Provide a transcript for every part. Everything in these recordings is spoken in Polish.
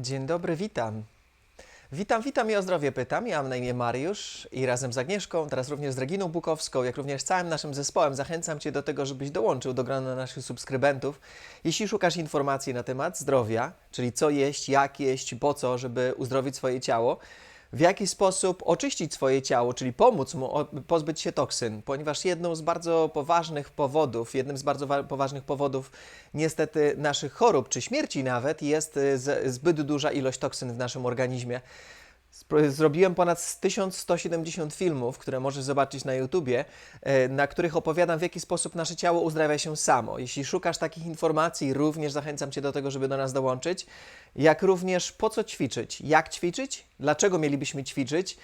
Dzień dobry, witam. Witam, witam i o zdrowie pytam. Ja mam na imię Mariusz i razem z Agnieszką, teraz również z Reginą Bukowską, jak również całym naszym zespołem zachęcam Cię do tego, żebyś dołączył do grona naszych subskrybentów. Jeśli szukasz informacji na temat zdrowia, czyli co jeść, jak jeść, po co, żeby uzdrowić swoje ciało, w jaki sposób oczyścić swoje ciało, czyli pomóc mu pozbyć się toksyn, ponieważ jedną z bardzo poważnych powodów, jednym z bardzo wa- poważnych powodów niestety naszych chorób czy śmierci nawet jest y, zbyt duża ilość toksyn w naszym organizmie. Zrobiłem ponad 1170 filmów, które możesz zobaczyć na YouTubie, e, na których opowiadam, w jaki sposób nasze ciało uzdrawia się samo. Jeśli szukasz takich informacji, również zachęcam Cię do tego, żeby do nas dołączyć. Jak również po co ćwiczyć, jak ćwiczyć, dlaczego mielibyśmy ćwiczyć,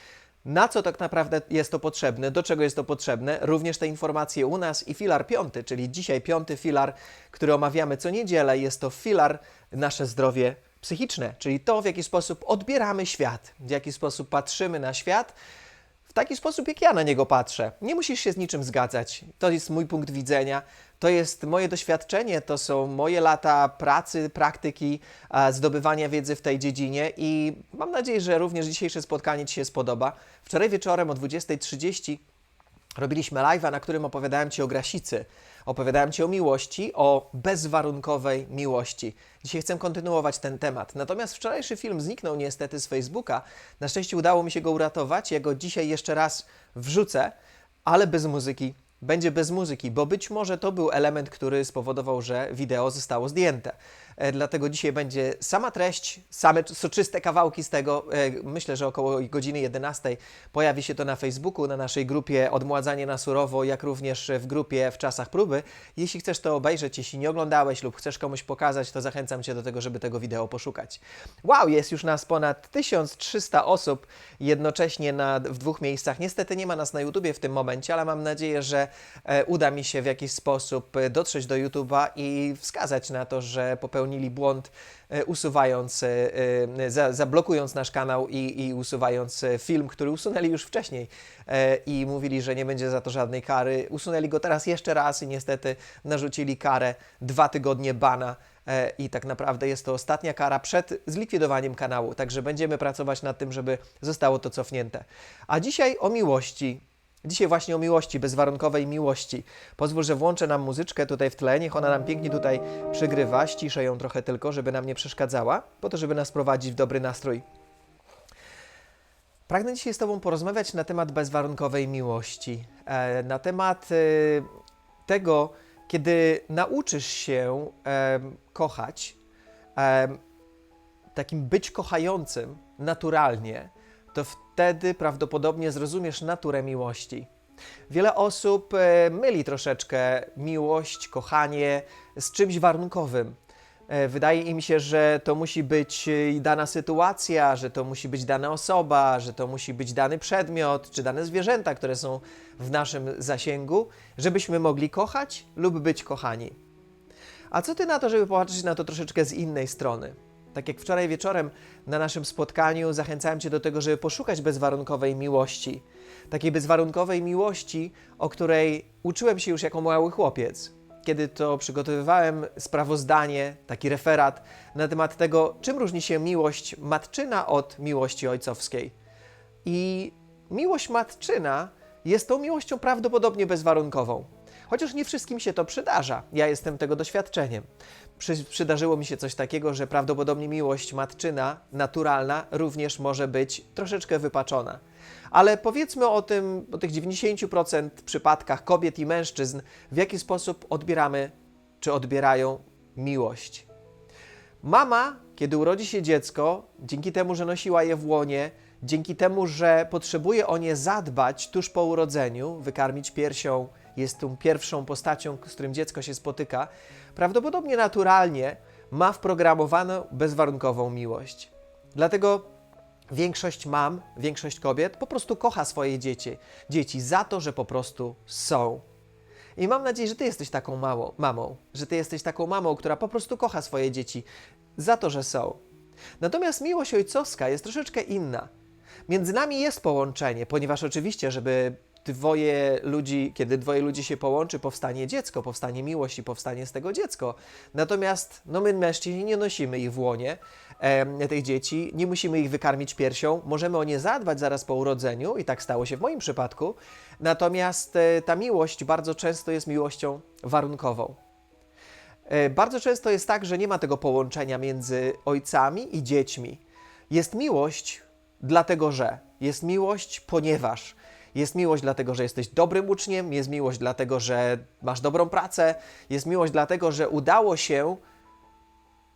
na co tak naprawdę jest to potrzebne, do czego jest to potrzebne. Również te informacje u nas i filar piąty, czyli dzisiaj piąty filar, który omawiamy co niedzielę, jest to filar nasze zdrowie psychiczne, czyli to, w jaki sposób odbieramy świat, w jaki sposób patrzymy na świat, w taki sposób, jak ja na niego patrzę. Nie musisz się z niczym zgadzać. To jest mój punkt widzenia, to jest moje doświadczenie, to są moje lata pracy, praktyki, zdobywania wiedzy w tej dziedzinie i mam nadzieję, że również dzisiejsze spotkanie Ci się spodoba. Wczoraj wieczorem o 20.30 Robiliśmy live'a, na którym opowiadałem Ci o grasicy, opowiadałem Ci o miłości, o bezwarunkowej miłości. Dzisiaj chcę kontynuować ten temat. Natomiast wczorajszy film zniknął niestety z Facebooka. Na szczęście udało mi się go uratować. Ja go dzisiaj jeszcze raz wrzucę, ale bez muzyki. Będzie bez muzyki, bo być może to był element, który spowodował, że wideo zostało zdjęte. E, Dlatego dzisiaj będzie sama treść, same soczyste kawałki z tego. E, Myślę, że około godziny 11 pojawi się to na Facebooku, na naszej grupie Odmładzanie na surowo, jak również w grupie w czasach próby. Jeśli chcesz to obejrzeć, jeśli nie oglądałeś lub chcesz komuś pokazać, to zachęcam Cię do tego, żeby tego wideo poszukać. Wow, jest już nas ponad 1300 osób jednocześnie na, w dwóch miejscach. Niestety nie ma nas na YouTubie w tym momencie, ale mam nadzieję, że e, uda mi się w jakiś sposób dotrzeć do YouTube'a i wskazać na to, że popełnili błąd, e, usuwając, e, e, za, zablokując nasz kanał i, i usuwając film, który usunęli już wcześniej i mówili, że nie będzie za to żadnej kary. Usunęli go teraz jeszcze raz i niestety narzucili karę dwa tygodnie bana. I tak naprawdę jest to ostatnia kara przed zlikwidowaniem kanału. Także będziemy pracować nad tym, żeby zostało to cofnięte. A dzisiaj o miłości. Dzisiaj właśnie o miłości, bezwarunkowej miłości. Pozwól, że włączę nam muzyczkę tutaj w tle, niech ona nam pięknie tutaj przygrywa. Ściszę ją trochę tylko, żeby nam nie przeszkadzała, po to, żeby nas prowadzić w dobry nastrój. Pragnę dzisiaj z Tobą porozmawiać na temat bezwarunkowej miłości. E, na temat e, tego, kiedy nauczysz się em, kochać, takim być kochającym naturalnie, to wtedy prawdopodobnie zrozumiesz naturę miłości. Wiele osób e, myli troszeczkę miłość, kochanie z czymś warunkowym. E, Wydaje im się, że to musi być e, dana sytuacja, że to musi być dana osoba, że to musi być dany przedmiot czy dane zwierzęta, które są w naszym zasięgu, żebyśmy mogli kochać lub być kochani. A co ty na to, żeby popatrzeć na to troszeczkę z innej strony? Tak jak wczoraj wieczorem na naszym spotkaniu zachęcałem Cię do tego, żeby poszukać bezwarunkowej miłości. Takiej bezwarunkowej miłości, o której uczyłem się już jako mały chłopiec. Kiedy to przygotowywałem sprawozdanie, taki referat na temat tego, czym różni się miłość matczyna od miłości ojcowskiej. I miłość matczyna jest tą miłością prawdopodobnie bezwarunkową. Chociaż nie wszystkim się to przydarza. Ja jestem tego doświadczeniem. Przy, przydarzyło mi się coś takiego, że prawdopodobnie miłość matczyna, naturalna, również może być troszeczkę wypaczona. Ale powiedzmy o tym, o tych 90% przypadkach kobiet i mężczyzn, w jaki sposób odbieramy czy odbierają miłość. Mama, kiedy urodzi się dziecko, dzięki temu, że nosiła je w łonie, dzięki temu, że potrzebuje o nie zadbać tuż po urodzeniu, wykarmić piersią, jest tą pierwszą postacią, z którym dziecko się spotyka, prawdopodobnie naturalnie ma wprogramowaną bezwarunkową miłość. Dlatego większość mam, większość kobiet po prostu kocha swoje dzieci, dzieci za to, że po prostu są. I mam nadzieję, że Ty jesteś taką mało, mamą, że Ty jesteś taką mamą, która po prostu kocha swoje dzieci za to, że są. Natomiast miłość ojcowska jest troszeczkę inna. Między nami jest połączenie, ponieważ oczywiście, żeby dwoje ludzi, kiedy dwoje ludzi się połączy, powstanie dziecko, powstanie miłość i powstanie z tego dziecko. Natomiast no my mężczyźni nie nosimy ich w łonie, em, tych dzieci, nie musimy ich wykarmić piersią, możemy o nie zadbać zaraz po urodzeniu i tak stało się w moim przypadku. Natomiast e, ta miłość bardzo często jest miłością warunkową. E, Bardzo często jest tak, że nie ma tego połączenia między ojcami i dziećmi. Jest miłość dlatego, że. Jest miłość, ponieważ. Jest miłość dlatego, że jesteś dobrym uczniem, jest miłość dlatego, że masz dobrą pracę, jest miłość dlatego, że udało się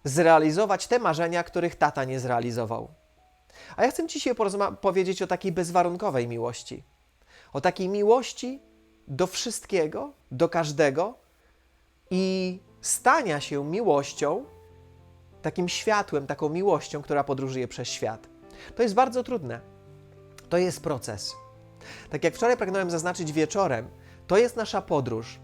zrealizować te marzenia, których tata nie zrealizował. A ja chcę dzisiaj powiedzieć o takiej bezwarunkowej miłości. O takiej miłości do wszystkiego, do każdego i stania się miłością, takim światłem, taką miłością, która podróżuje przez świat. To jest bardzo trudne. To jest proces. Tak jak wczoraj pragnąłem zaznaczyć wieczorem, to jest nasza podróż.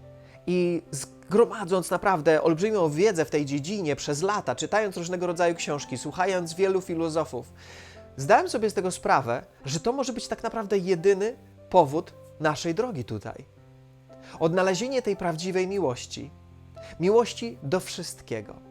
I zgromadząc naprawdę olbrzymią wiedzę w tej dziedzinie przez lata, czytając różnego rodzaju książki, słuchając wielu filozofów, zdałem sobie z tego sprawę, że to może być tak naprawdę jedyny powód naszej drogi tutaj. Odnalezienie tej prawdziwej miłości, miłości do wszystkiego.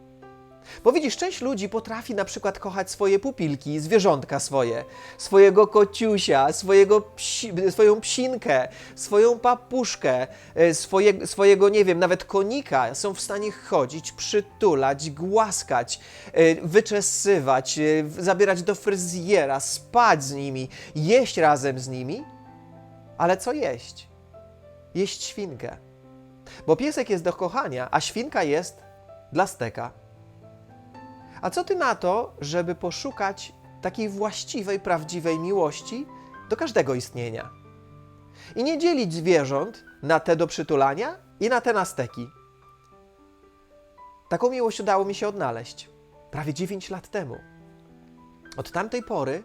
Bo widzisz, część ludzi potrafi na przykład kochać swoje pupilki, zwierzątka swoje, swojego kociusia, swojego psi, swoją psinkę, swoją papuszkę, e, swoje, swojego, nie wiem, nawet konika. Są w stanie chodzić, przytulać, głaskać, e, wyczesywać, e, zabierać do fryzjera, spać z nimi, jeść razem z nimi. Ale co jeść? Jeść świnkę. Bo piesek jest do kochania, a świnka jest dla steka. A co ty na to, żeby poszukać takiej właściwej, prawdziwej miłości do każdego istnienia? I nie dzielić zwierząt na te do przytulania i na te na steki. Taką miłość udało mi się odnaleźć prawie 9 lat temu. Od tamtej pory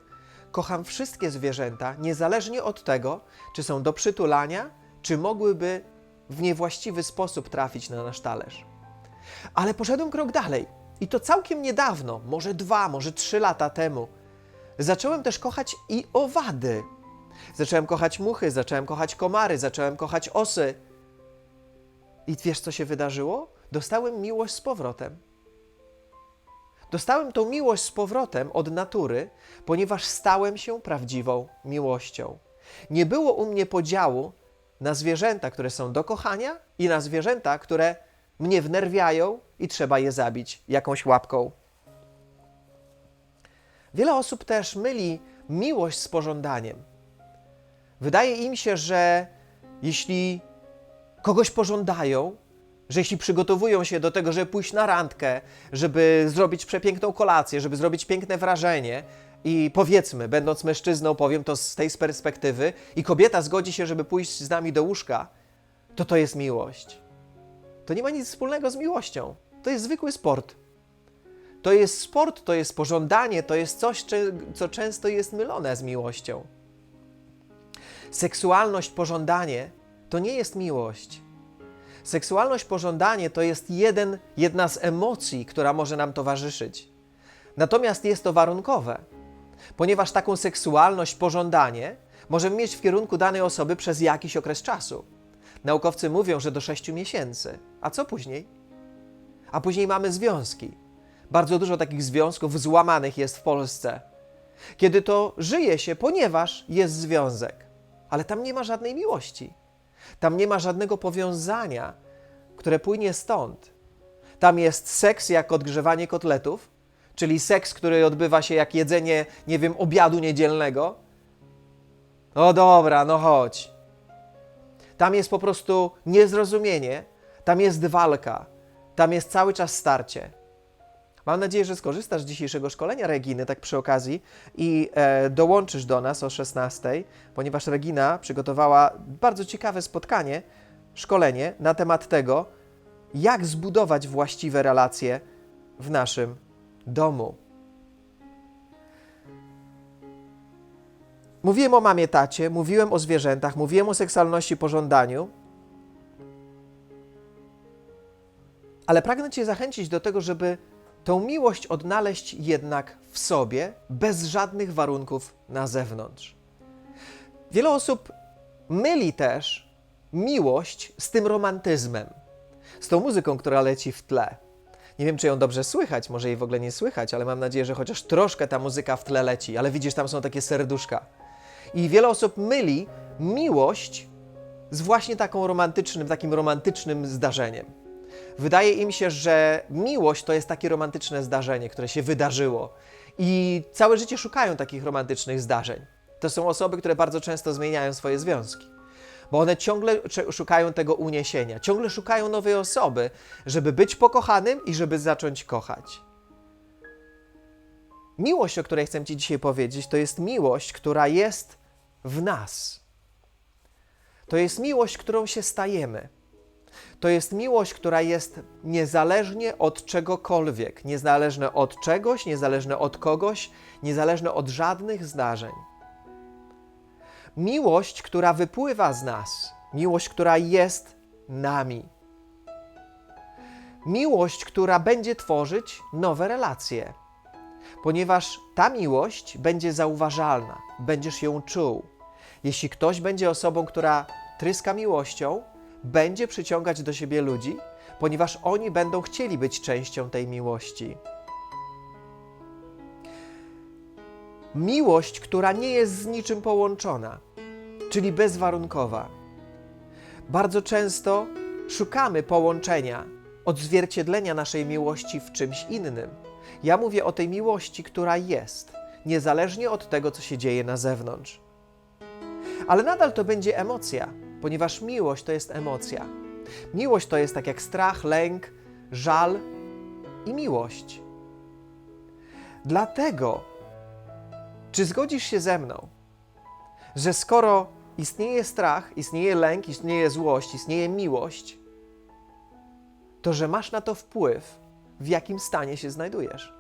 kocham wszystkie zwierzęta, niezależnie od tego, czy są do przytulania, czy mogłyby w niewłaściwy sposób trafić na nasz talerz. Ale poszedłem krok dalej i to całkiem niedawno, może dwa, może trzy lata temu. Zacząłem też kochać i owady. Zacząłem kochać muchy, zacząłem kochać komary, zacząłem kochać osy. I wiesz, co się wydarzyło? Dostałem miłość z powrotem. Dostałem tą miłość z powrotem od natury, ponieważ stałem się prawdziwą miłością. Nie było u mnie podziału na zwierzęta, które są do kochania i na zwierzęta, które mnie wnerwiają i trzeba je zabić jakąś łapką. Wiele osób też myli miłość z pożądaniem. Wydaje im się, że jeśli kogoś pożądają, że jeśli przygotowują się do tego, żeby pójść na randkę, żeby zrobić przepiękną kolację, żeby zrobić piękne wrażenie, i powiedzmy, będąc mężczyzną, powiem to z tej perspektywy, i kobieta zgodzi się, żeby pójść z nami do łóżka, to to jest miłość. To nie ma nic wspólnego z miłością. To jest zwykły sport. To jest sport, to jest pożądanie, to jest coś, co często jest mylone z miłością. Seksualność, pożądanie to nie jest miłość. Seksualność, pożądanie to jest jeden, jedna z emocji, która może nam towarzyszyć. Natomiast jest to warunkowe, ponieważ taką seksualność, pożądanie możemy mieć w kierunku danej osoby przez jakiś okres czasu. Naukowcy mówią, że do 6 miesięcy. A co później? A później mamy związki. Bardzo dużo takich związków złamanych jest w Polsce. Kiedy to żyje się, ponieważ jest związek, ale tam nie ma żadnej miłości. Tam nie ma żadnego powiązania, które płynie stąd. Tam jest seks jak odgrzewanie kotletów, czyli seks, który odbywa się jak jedzenie, nie wiem, obiadu niedzielnego. O dobra, no chodź. Tam jest po prostu niezrozumienie, tam jest walka, tam jest cały czas starcie. Mam nadzieję, że skorzystasz z dzisiejszego szkolenia Reginy, tak przy okazji, i e, dołączysz do nas o 16, ponieważ Regina przygotowała bardzo ciekawe spotkanie, szkolenie na temat tego, jak zbudować właściwe relacje w naszym domu. Mówiłem o mamie, tacie, mówiłem o zwierzętach, mówiłem o seksualności, pożądaniu, ale pragnę Cię zachęcić do tego, żeby tą miłość odnaleźć jednak w sobie, bez żadnych warunków na zewnątrz. Wiele osób myli też miłość z tym romantyzmem, z tą muzyką, która leci w tle. Nie wiem, czy ją dobrze słychać, może jej w ogóle nie słychać, ale mam nadzieję, że chociaż troszkę ta muzyka w tle leci. Ale widzisz, tam są takie serduszka. I wiele osób myli miłość z właśnie taką romantycznym, takim romantycznym zdarzeniem. Wydaje im się, że miłość to jest takie romantyczne zdarzenie, które się wydarzyło. I całe życie szukają takich romantycznych zdarzeń. To są osoby, które bardzo często zmieniają swoje związki, bo one ciągle szukają tego uniesienia, ciągle szukają nowej osoby, żeby być pokochanym i żeby zacząć kochać. Miłość, o której chcę Ci dzisiaj powiedzieć, to jest miłość, która jest w nas. To jest miłość, którą się stajemy. To jest miłość, która jest niezależnie od czegokolwiek, niezależna od czegoś, niezależna od kogoś, niezależna od żadnych zdarzeń. Miłość, która wypływa z nas, miłość, która jest nami. Miłość, która będzie tworzyć nowe relacje, ponieważ ta miłość będzie zauważalna, będziesz ją czuł. Jeśli ktoś będzie osobą, która tryska miłością, będzie przyciągać do siebie ludzi, ponieważ oni będą chcieli być częścią tej miłości. Miłość, która nie jest z niczym połączona, czyli bezwarunkowa. Bardzo często szukamy połączenia, odzwierciedlenia naszej miłości w czymś innym. Ja mówię o tej miłości, która jest, niezależnie od tego, co się dzieje na zewnątrz. Ale nadal to będzie emocja, ponieważ miłość to jest emocja. Miłość to jest tak jak strach, lęk, żal i miłość. Dlatego, czy zgodzisz się ze mną, że skoro istnieje strach, istnieje lęk, istnieje złość, istnieje miłość, to że masz na to wpływ, w jakim stanie się znajdujesz?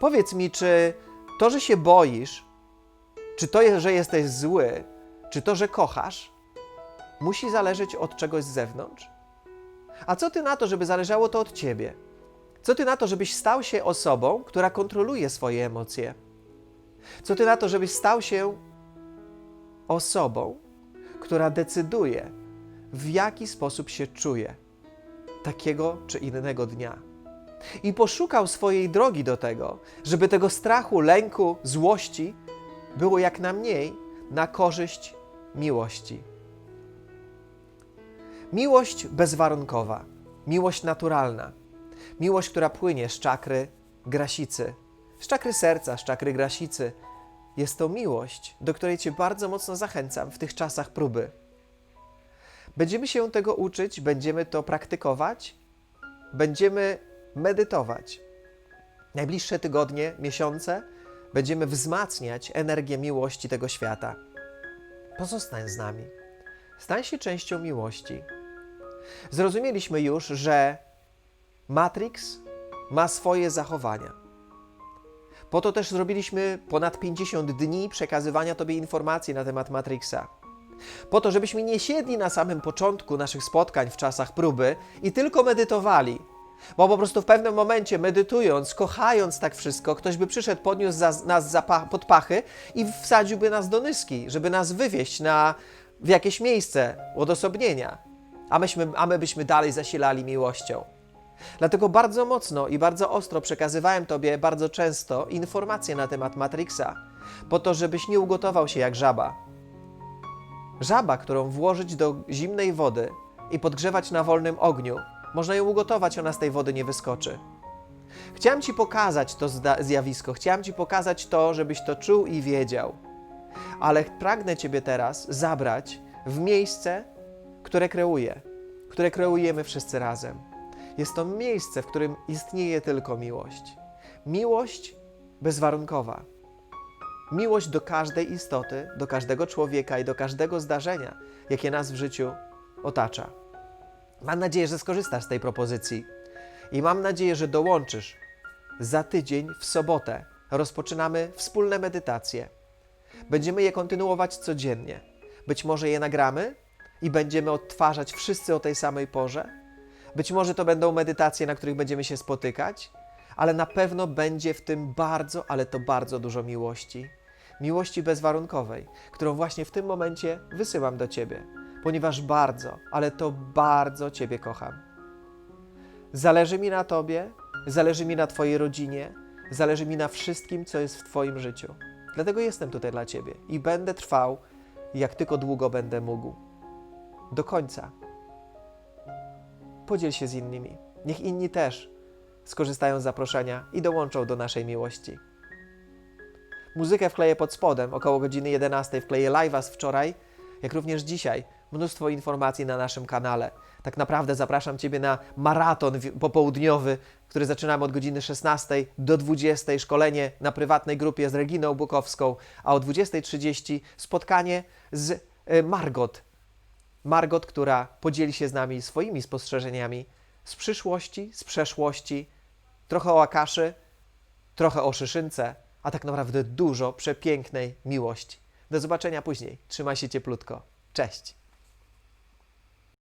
Powiedz mi, czy to, że się boisz, czy to, że jesteś zły, czy to, że kochasz, musi zależeć od czegoś z zewnątrz? A co ty na to, żeby zależało to od ciebie? Co ty na to, żebyś stał się osobą, która kontroluje swoje emocje? Co ty na to, żebyś stał się osobą, która decyduje, w jaki sposób się czuje takiego czy innego dnia? I poszukał swojej drogi do tego, żeby tego strachu, lęku, złości było jak najmniej na korzyść miłości. Miłość bezwarunkowa, miłość naturalna, miłość, która płynie z czakry grasicy, z czakry serca, z czakry grasicy. Jest to miłość, do której Cię bardzo mocno zachęcam w tych czasach próby. Będziemy się tego uczyć, będziemy to praktykować, będziemy medytować. Najbliższe tygodnie, miesiące będziemy wzmacniać energię miłości tego świata. Pozostań z nami. Stań się częścią miłości. Zrozumieliśmy już, że Matrix ma swoje zachowania. Po to też zrobiliśmy ponad 50 dni przekazywania Tobie informacji na temat Matrixa. Po to, żebyśmy nie siedli na samym początku naszych spotkań w czasach próby i tylko medytowali. Bo po prostu w pewnym momencie, medytując, kochając tak wszystko, ktoś by przyszedł, podniósł za, nas za pod pachy i wsadziłby nas do nyski, żeby nas wywieźć na, w jakieś miejsce odosobnienia, a, myśmy, a my byśmy dalej zasilali miłością. Dlatego bardzo mocno i bardzo ostro przekazywałem Tobie bardzo często informacje na temat Matrixa, po to, żebyś nie ugotował się jak żaba. Żaba, którą włożyć do zimnej wody i podgrzewać na wolnym ogniu, można ją ugotować, ona z tej wody nie wyskoczy. Chciałem Ci pokazać to zjawisko, chciałem Ci pokazać to, żebyś to czuł i wiedział. Ale pragnę Ciebie teraz zabrać w miejsce, które kreuję, które kreujemy wszyscy razem. Jest to miejsce, w którym istnieje tylko miłość. Miłość bezwarunkowa. Miłość do każdej istoty, do każdego człowieka i do każdego zdarzenia, jakie nas w życiu otacza. Mam nadzieję, że skorzystasz z tej propozycji i mam nadzieję, że dołączysz. Za tydzień w sobotę rozpoczynamy wspólne medytacje. Będziemy je kontynuować codziennie. Być może je nagramy i będziemy odtwarzać wszyscy o tej samej porze. Być może to będą medytacje, na których będziemy się spotykać, ale na pewno będzie w tym bardzo, ale to bardzo dużo miłości. miłości bezwarunkowej, którą właśnie w tym momencie wysyłam do Ciebie, ponieważ bardzo, ale to bardzo Ciebie kocham. Zależy mi na Tobie, zależy mi na Twojej rodzinie, zależy mi na wszystkim, co jest w Twoim życiu. Dlatego jestem tutaj dla Ciebie i będę trwał, jak tylko długo będę mógł. Do końca. Podziel się z innymi. Niech inni też skorzystają z zaproszenia i dołączą do naszej miłości. Muzykę wkleję pod spodem, około godziny 11 wkleję live'a z wczoraj, jak również dzisiaj. Mnóstwo informacji na naszym kanale. Tak naprawdę zapraszam Ciebie na maraton popołudniowy, który zaczynamy od godziny 16 do 20. Szkolenie na prywatnej grupie z Reginą Bukowską, a o 20.30 spotkanie z e, Margot. Margot, która podzieli się z nami swoimi spostrzeżeniami z przyszłości, z przeszłości, trochę o Akaszy, trochę o Szyszynce, a tak naprawdę dużo przepięknej miłości. Do zobaczenia później. Trzymaj się cieplutko. Cześć.